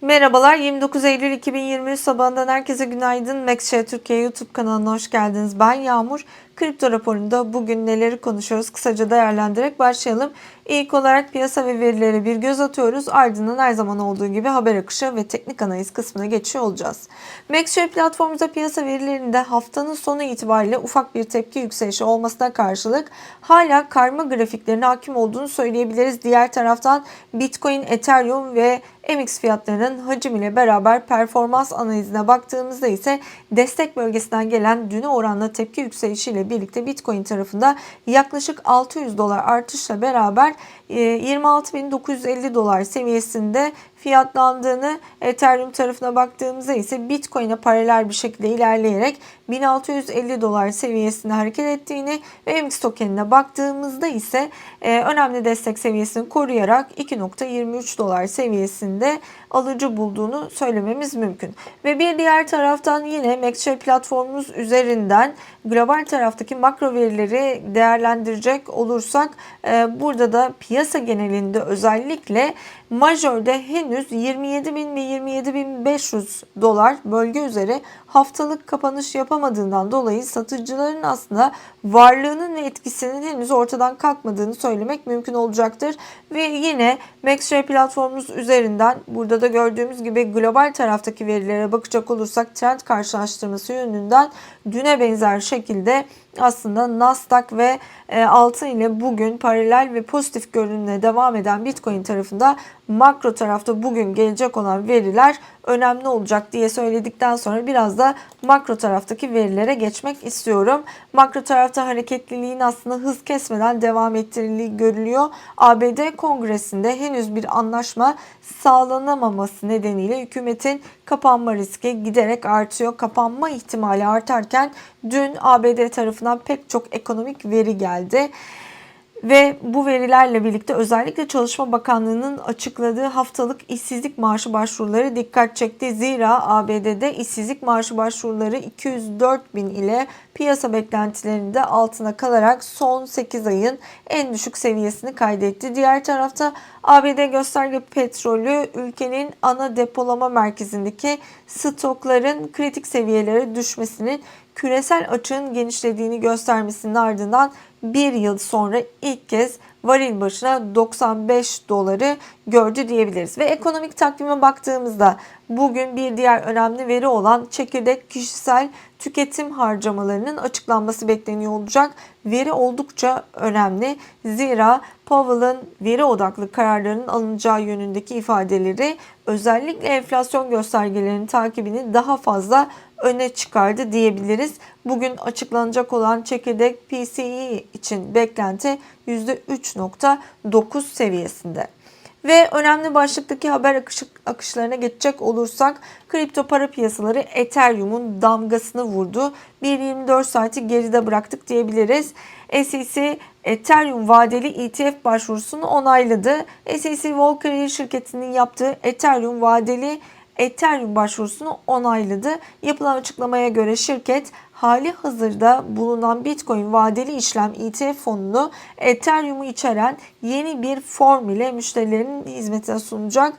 Merhabalar 29 Eylül 2023 sabahından herkese günaydın. Maxshare Türkiye YouTube kanalına hoş geldiniz. Ben Yağmur. Kripto raporunda bugün neleri konuşuyoruz kısaca değerlendirerek başlayalım. İlk olarak piyasa ve verilere bir göz atıyoruz. Ardından her zaman olduğu gibi haber akışı ve teknik analiz kısmına geçiyor olacağız. Maxshare platformumuzda piyasa verilerinde haftanın sonu itibariyle ufak bir tepki yükselişi olmasına karşılık hala karma grafiklerine hakim olduğunu söyleyebiliriz. Diğer taraftan Bitcoin, Ethereum ve MX fiyatlarının hacim ile beraber performans analizine baktığımızda ise destek bölgesinden gelen düne oranla tepki yükselişiyle birlikte Bitcoin tarafında yaklaşık 600 dolar artışla beraber 26.950 dolar seviyesinde fiyatlandığını Ethereum tarafına baktığımızda ise Bitcoin'e paralel bir şekilde ilerleyerek 1650 dolar seviyesinde hareket ettiğini ve MX tokenine baktığımızda ise e, önemli destek seviyesini koruyarak 2.23 dolar seviyesinde alıcı bulduğunu söylememiz mümkün. Ve bir diğer taraftan yine Maxshare platformumuz üzerinden global taraftaki makro verileri değerlendirecek olursak e, burada da piyasa genelinde özellikle majörde henüz 27.000 ve 27.500 dolar bölge üzeri haftalık kapanış yapamadığından dolayı satıcıların aslında varlığının ve etkisinin henüz ortadan kalkmadığını söylemek mümkün olacaktır. Ve yine MaxShare platformumuz üzerinden burada da gördüğümüz gibi global taraftaki verilere bakacak olursak trend karşılaştırması yönünden düne benzer şekilde aslında Nasdaq ve e, altın ile bugün paralel ve pozitif görünümle devam eden Bitcoin tarafında makro tarafta bugün gelecek olan veriler önemli olacak diye söyledikten sonra biraz da makro taraftaki verilere geçmek istiyorum. Makro tarafta hareketliliğin aslında hız kesmeden devam ettirildiği görülüyor. ABD Kongresi'nde henüz bir anlaşma sağlanamaması nedeniyle hükümetin kapanma riski giderek artıyor. Kapanma ihtimali artarken dün ABD tarafından pek çok ekonomik veri geldi. Ve bu verilerle birlikte özellikle Çalışma Bakanlığı'nın açıkladığı haftalık işsizlik maaşı başvuruları dikkat çekti. Zira ABD'de işsizlik maaşı başvuruları 204 bin ile piyasa beklentilerinde altına kalarak son 8 ayın en düşük seviyesini kaydetti. Diğer tarafta ABD gösterge petrolü ülkenin ana depolama merkezindeki stokların kritik seviyelere düşmesinin küresel açığın genişlediğini göstermesinin ardından bir yıl sonra ilk kez varil başına 95 doları gördü diyebiliriz. Ve ekonomik takvime baktığımızda bugün bir diğer önemli veri olan çekirdek kişisel tüketim harcamalarının açıklanması bekleniyor olacak. Veri oldukça önemli. Zira Powell'ın veri odaklı kararlarının alınacağı yönündeki ifadeleri özellikle enflasyon göstergelerinin takibini daha fazla öne çıkardı diyebiliriz. Bugün açıklanacak olan çekirdek PCE için beklenti %3.9 seviyesinde. Ve önemli başlıktaki haber akışı, akışlarına geçecek olursak kripto para piyasaları Ethereum'un damgasını vurdu. 1.24 saati geride bıraktık diyebiliriz. SEC Ethereum vadeli ETF başvurusunu onayladı. SEC Volcker şirketinin yaptığı Ethereum vadeli Ethereum başvurusunu onayladı. Yapılan açıklamaya göre şirket hali hazırda bulunan Bitcoin vadeli işlem ETF fonunu Ethereum'u içeren yeni bir form ile müşterilerin hizmetine sunacak.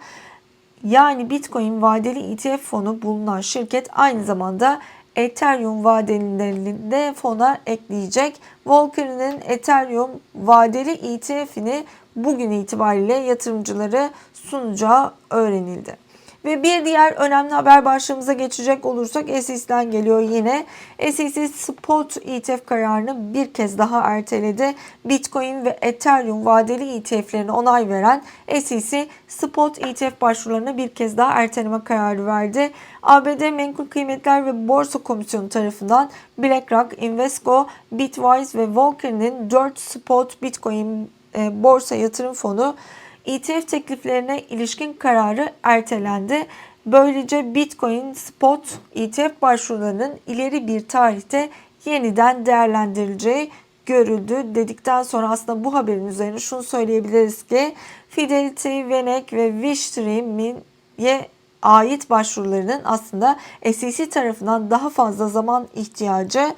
Yani Bitcoin vadeli ETF fonu bulunan şirket aynı zamanda Ethereum vadelilerini de fona ekleyecek. Volcker'in Ethereum vadeli ETF'ini bugün itibariyle yatırımcıları sunacağı öğrenildi. Ve bir diğer önemli haber başlığımıza geçecek olursak SEC'den geliyor yine. SEC Spot ETF kararını bir kez daha erteledi. Bitcoin ve Ethereum vadeli ETF'lerine onay veren SEC Spot ETF başvurularına bir kez daha erteleme kararı verdi. ABD Menkul Kıymetler ve Borsa Komisyonu tarafından BlackRock, Invesco, Bitwise ve Volcker'in 4 Spot Bitcoin e, borsa yatırım fonu ETF tekliflerine ilişkin kararı ertelendi. Böylece Bitcoin spot ETF başvurularının ileri bir tarihte yeniden değerlendirileceği görüldü dedikten sonra aslında bu haberin üzerine şunu söyleyebiliriz ki Fidelity, Venek ve Wishstream'e ait başvurularının aslında SEC tarafından daha fazla zaman ihtiyacı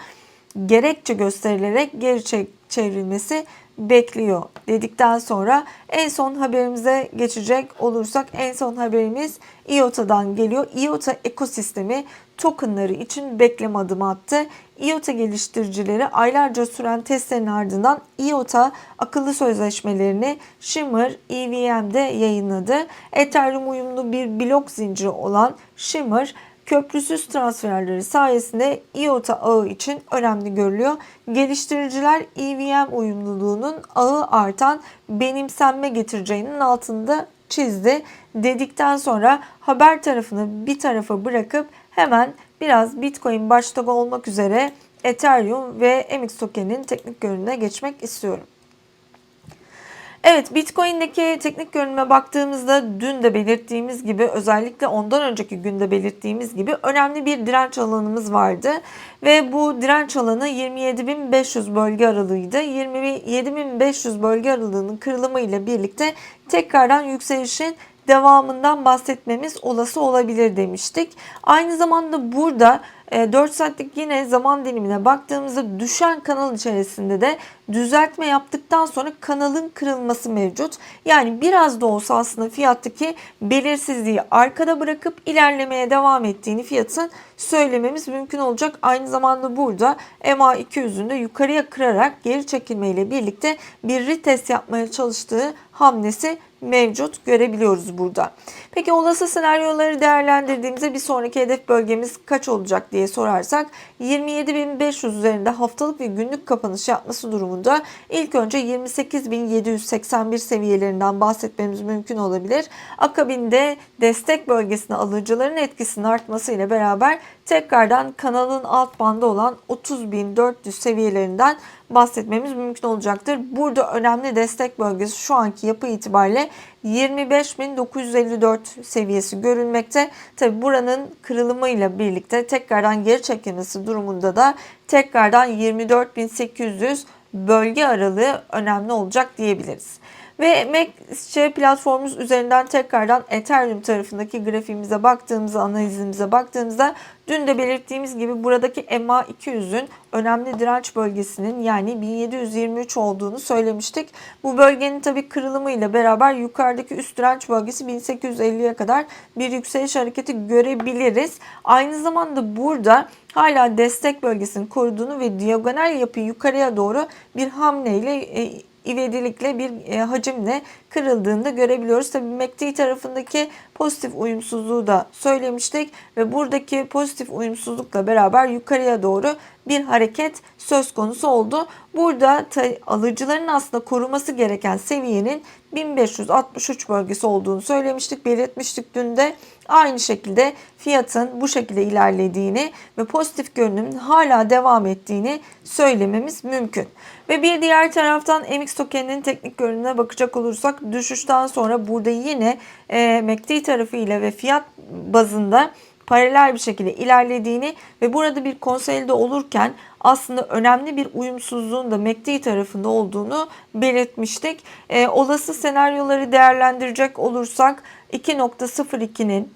gerekçe gösterilerek geri çevrilmesi bekliyor dedikten sonra en son haberimize geçecek olursak en son haberimiz IOTA'dan geliyor. IOTA ekosistemi tokenları için bekleme adımı attı. IOTA geliştiricileri aylarca süren testlerin ardından IOTA akıllı sözleşmelerini Shimmer EVM'de yayınladı. Ethereum uyumlu bir blok zinciri olan Shimmer köprüsüz transferleri sayesinde IOTA ağı için önemli görülüyor. Geliştiriciler EVM uyumluluğunun ağı artan benimsenme getireceğinin altında çizdi dedikten sonra haber tarafını bir tarafa bırakıp hemen biraz Bitcoin başta olmak üzere Ethereum ve MX token'in teknik görünümüne geçmek istiyorum. Evet Bitcoin'deki teknik görünüme baktığımızda dün de belirttiğimiz gibi özellikle ondan önceki günde belirttiğimiz gibi önemli bir direnç alanımız vardı. Ve bu direnç alanı 27.500 bölge aralığıydı. 27.500 bölge aralığının kırılımı ile birlikte tekrardan yükselişin devamından bahsetmemiz olası olabilir demiştik. Aynı zamanda burada 4 e, saatlik yine zaman dilimine baktığımızda düşen kanal içerisinde de düzeltme yaptıktan sonra kanalın kırılması mevcut. Yani biraz da olsa aslında fiyattaki belirsizliği arkada bırakıp ilerlemeye devam ettiğini fiyatın söylememiz mümkün olacak. Aynı zamanda burada MA200'ün de yukarıya kırarak geri çekilmeyle birlikte bir retest yapmaya çalıştığı hamlesi mevcut görebiliyoruz burada. Peki olası senaryoları değerlendirdiğimizde bir sonraki hedef bölgemiz kaç olacak diye sorarsak 27.500 üzerinde haftalık ve günlük kapanış yapması durumunda ilk önce 28.781 seviyelerinden bahsetmemiz mümkün olabilir. Akabinde destek bölgesine alıcıların etkisinin artmasıyla beraber tekrardan kanalın alt bandı olan 30.400 seviyelerinden bahsetmemiz mümkün olacaktır. Burada önemli destek bölgesi şu anki yapı itibariyle 25.954 seviyesi görülmekte. Tabi buranın kırılımıyla birlikte tekrardan geri çekilmesi durumunda da tekrardan 24.800 bölge aralığı önemli olacak diyebiliriz. Ve MaxC platformumuz üzerinden tekrardan Ethereum tarafındaki grafiğimize baktığımızda, analizimize baktığımızda dün de belirttiğimiz gibi buradaki MA200'ün önemli direnç bölgesinin yani 1723 olduğunu söylemiştik. Bu bölgenin tabi kırılımıyla beraber yukarıdaki üst direnç bölgesi 1850'ye kadar bir yükseliş hareketi görebiliriz. Aynı zamanda burada hala destek bölgesini koruduğunu ve diagonal yapı yukarıya doğru bir hamleyle e, ivedilikle bir e, hacimle kırıldığını da görebiliyoruz. Tabi MACD tarafındaki pozitif uyumsuzluğu da söylemiştik ve buradaki pozitif uyumsuzlukla beraber yukarıya doğru bir hareket söz konusu oldu. Burada alıcıların aslında koruması gereken seviyenin 1563 bölgesi olduğunu söylemiştik, belirtmiştik dün de. Aynı şekilde fiyatın bu şekilde ilerlediğini ve pozitif görünümün hala devam ettiğini söylememiz mümkün. Ve bir diğer taraftan MX tokeninin teknik görünümüne bakacak olursak düşüşten sonra burada yine e, MACD tarafı ile ve fiyat bazında paralel bir şekilde ilerlediğini ve burada bir konsolide olurken aslında önemli bir uyumsuzluğun da MACD tarafında olduğunu belirtmiştik. E, olası senaryoları değerlendirecek olursak 2.02'nin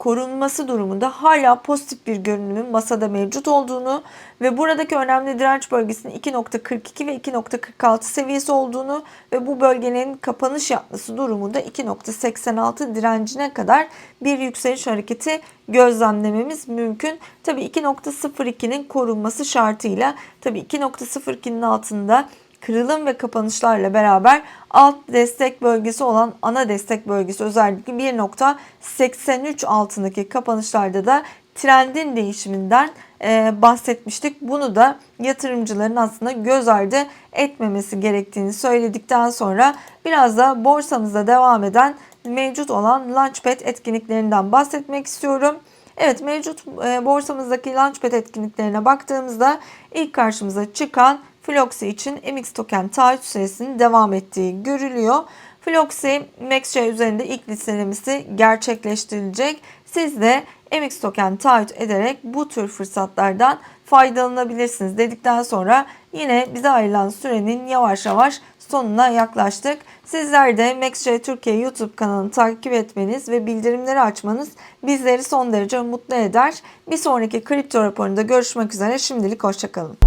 korunması durumunda hala pozitif bir görünümün masada mevcut olduğunu ve buradaki önemli direnç bölgesinin 2.42 ve 2.46 seviyesi olduğunu ve bu bölgenin kapanış yapması durumunda 2.86 direncine kadar bir yükseliş hareketi gözlemlememiz mümkün. Tabi 2.02'nin korunması şartıyla tabi 2.02'nin altında kırılım ve kapanışlarla beraber alt destek bölgesi olan ana destek bölgesi özellikle 1.83 altındaki kapanışlarda da trendin değişiminden e, bahsetmiştik. Bunu da yatırımcıların aslında göz ardı etmemesi gerektiğini söyledikten sonra biraz da borsamızda devam eden mevcut olan Launchpad etkinliklerinden bahsetmek istiyorum. Evet mevcut e, borsamızdaki Launchpad etkinliklerine baktığımızda ilk karşımıza çıkan Floxy için MX token taahhüt süresinin devam ettiği görülüyor. Floxy MaxC üzerinde ilk listelemesi gerçekleştirilecek. Siz de MX token taahhüt ederek bu tür fırsatlardan faydalanabilirsiniz dedikten sonra yine bize ayrılan sürenin yavaş yavaş sonuna yaklaştık. Sizler de MaxC Türkiye YouTube kanalını takip etmeniz ve bildirimleri açmanız bizleri son derece mutlu eder. Bir sonraki kripto raporunda görüşmek üzere. Şimdilik hoşçakalın.